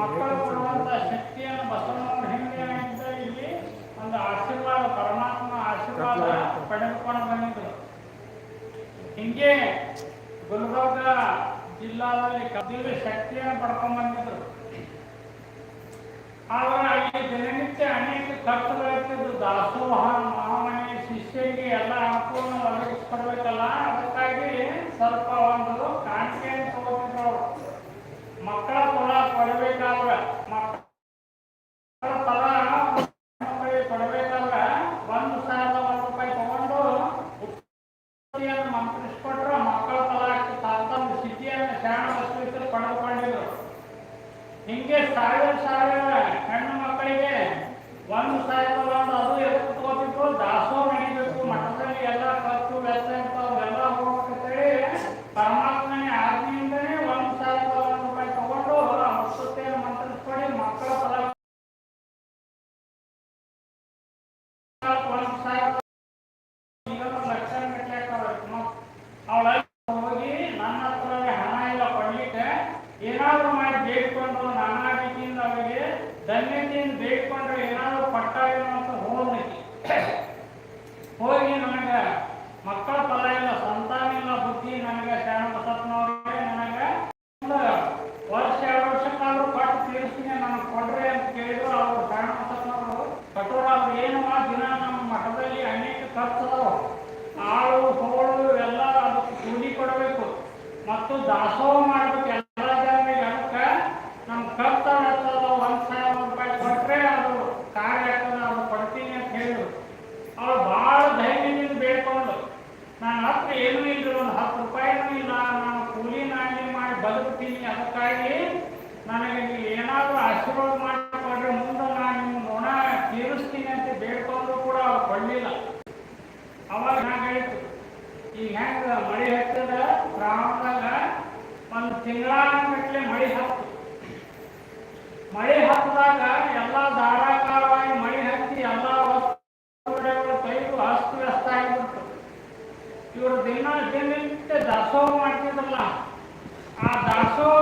ಮಕ್ಕಳು ಕೊಡುವಂಥ ಶಕ್ತಿಯನ್ನು ಬಸವಣ್ಣವ್ರ ಹೆಂಗೆ ಅಂತ ಇಲ್ಲಿ ಒಂದು ಆಶೀರ್ವಾದ, ಪರಮಾತ್ಮ ಆಶೀರ್ವಾದ ಪಡೆದುಕೊಂಡು ಬಂದಿದ್ರು. ಹಿಂಗೆ ಗುಲ್ಬರ್ಗ ಜಿಲ್ಲಾದಲ್ಲಿ ದಿವ್ಯ ಶಕ್ತಿಯನ್ನು ಪಡ್ಕೊಂಡು ಬಂದಿದ್ರು. ಆದ್ರೆ ಅಲ್ಲಿ ದಿನನಿತ್ಯ ಅನೇಕ ಖರ್ಚುಗಳಿರ್ತಿದ್ರು ದಾಸೋಹ ಮಹಾಮನೆ ಶಿಷ್ಯರಿಗೆ ಎಲ್ಲ ಅನುಕೂಲ ಒದಗಿಸ್ಕೊಡ್ಬೇಕಲ್ಲ? ಅದಕ್ಕಾಗಿ ಸ್ವಲ್ಪ ಒಂದು ಕಾಣಿಕೆಯನ್ನು ತಗೋತಿದ್ರು ಮಕ್ಕಳ ಕೊಡಬೇಕಾದ್ರೆ ಮಕ್ಕಳ ಒಂದು ರೂಪಾಯಿ ತಗೊಂಡು ಉತ್ಪತ್ತಿಯನ್ನು ಮಂತ್ರಿಸ್ಕೊಟ್ರೆ ಮಕ್ಕಳ ಫಲ ತಮ್ಮ ಸ್ಥಿತಿಯನ್ನು ಶಾಣ ಪಡೆದುಕೊಂಡಿದ್ರು. ಹಿಂಗೆ ಸಾವಿರ ಸಾವಿರ ಹೆಣ್ಣು ಮಕ್ಕಳಿಗೆ ಒಂದು ಸಾವಿರ ಒಂದು ಅದು ಎದಕ್ಕೆ ತಗೋತಿತ್ತು ದಾಸೋಹ ನಡೀಬೇಕು ಮಠದಲ್ಲಿ ಎಲ್ಲ ಖರ್ಚು ವೆಚ್ಚ ಇರ್ತಾವೆಲ್ಲ ಹೋಗ್ಬೇಕಂತೇಳಿ ಪರಮಾತ್ಮನೇ ಆಜ್ಞೆಯಿಂದನೇ ಒಂದು ಸಾವಿರದ ಒಂದು ರೂಪಾಯಿ ತಗೊಂಡು ಆ ವಸ್ತುತೆಯನ್ನು ಮಂತ್ರಿಸ್ಕೊಡಿ ಮಕ್ಕಳ ಫಲ ಒಂದು ಸಾವಿರ ಈಗಲೂ ಲಕ್ಷಣ ಗಟ್ಟಲೆ ಆಗ್ತಾವೆ ಅವಳ ಹೋಗಿ ನನ್ನ ಹತ್ರ ಹಣ ಇಲ್ಲ ಕೊಡ್ಲಿಕ್ಕೆ ಏನಾದ್ರು ಮಾಡಿ ಬೇಡ್ಕೊಂಡು ನಾನಾ ರೀತಿಯಿಂದ ಅವರಿಗೆ ಧನ್ಯತೆಯಿಂದ ಬೇಡ್ಕೊಂಡ್ರೆ ಏನಾದ್ರು ಪಟ್ಟ ಏನೋ ಅಂತ ಹೋಗ್ಲಿಕ್ಕೆ ಹೋಗಿ ನನಗೆ ಮಕ್ಕಳ ಫಲ ಇಲ್ಲ ಸಂತಾನ ಇಲ್ಲ ಬುದ್ಧಿ ನನಗೆ ಶರಣ ಬಸಪ್ಪನವ್ರಿಗೆ ನನಗೆ ಒಂದು ವರ್ಷ ಎರಡು ವರ್ಷಕ್ಕಾದ್ರೂ ಪಟ್ಟು ತೀರಿಸ್ತೀನಿ ನನಗೆ ಕೊಡ್ರಿ ಅಂತ ಕೇಳಿದ್ರು ಅವರು ಶರಣ ಬಸಪ್ಪನವರು ಕಠೋರ ಏನು ಮಾಡಿ ದಿನ ನಮ್ಮ ಮಠದಲ್ಲಿ ಅನೇಕ ಖರ್ಚು ಆಳು ಹೋಳು, ಎಲ್ಲ ಅದಕ್ಕೆ ಕೂಲಿ ಕೊಡಬೇಕು. ಮತ್ತು ದಾಸೋಹ ಮಾಡಬೇಕು, ಎಲ್ಲ ಜನರಿಗೆ ಅದಕ್ಕೆ ನಮ್ಮ ಖರ್ಚು ಆಗ್ತದ ಒಂದು ಸಾವಿರ ರೂಪಾಯಿ ಕೊಟ್ಟರೆ ಅದು ಕಾರ್ಯ ಅದು ಕೊಡ್ತೀನಿ ಅಂತ ಹೇಳಿದ್ರು. ಅವಳು ಭಾಳ ಧೈರ್ಯದಿಂದ ಬೇಡ್ಕೊಂಡು, ನನ್ನ ಹತ್ರ ಏನೂ ಇಲ್ಲ ಒಂದು ಹತ್ತು ರೂಪಾಯಿನೂ ಇಲ್ಲ, ನಾನು ಕೂಲಿ ನಾಣ್ಯ ಮಾಡಿ ಬದುಕ್ತೀನಿ, ಅದಕ್ಕಾಗಿ ನನಗೆ ಏನಾದರೂ ಆಶೀರ್ವಾದ ಮಾಡಿಕೊಡ್ರೆ ಒಂದು ತಿಂಗಳಾಗಟ್ಟಲೆ ಮಳೆ ಹತ್ತು. ಮಳೆ ಹತ್ತದಾಗ ಎಲ್ಲ ಧಾರಾಕಾರವಾಗಿ ಮಳೆ ಹತ್ತಿ ಎಲ್ಲ ವಸ್ತುಗಳು ಕೈದು ಅಸ್ತವ್ಯಸ್ತ ಆಗಿಬಿಡ್ತು. ಇವರು ದಿನ ದಿನನಿತ್ಯ ದಾಸೋಹ ಮಾಡ್ತಿದ್ರಲ್ಲ, ಆ ದಾಸೋಹ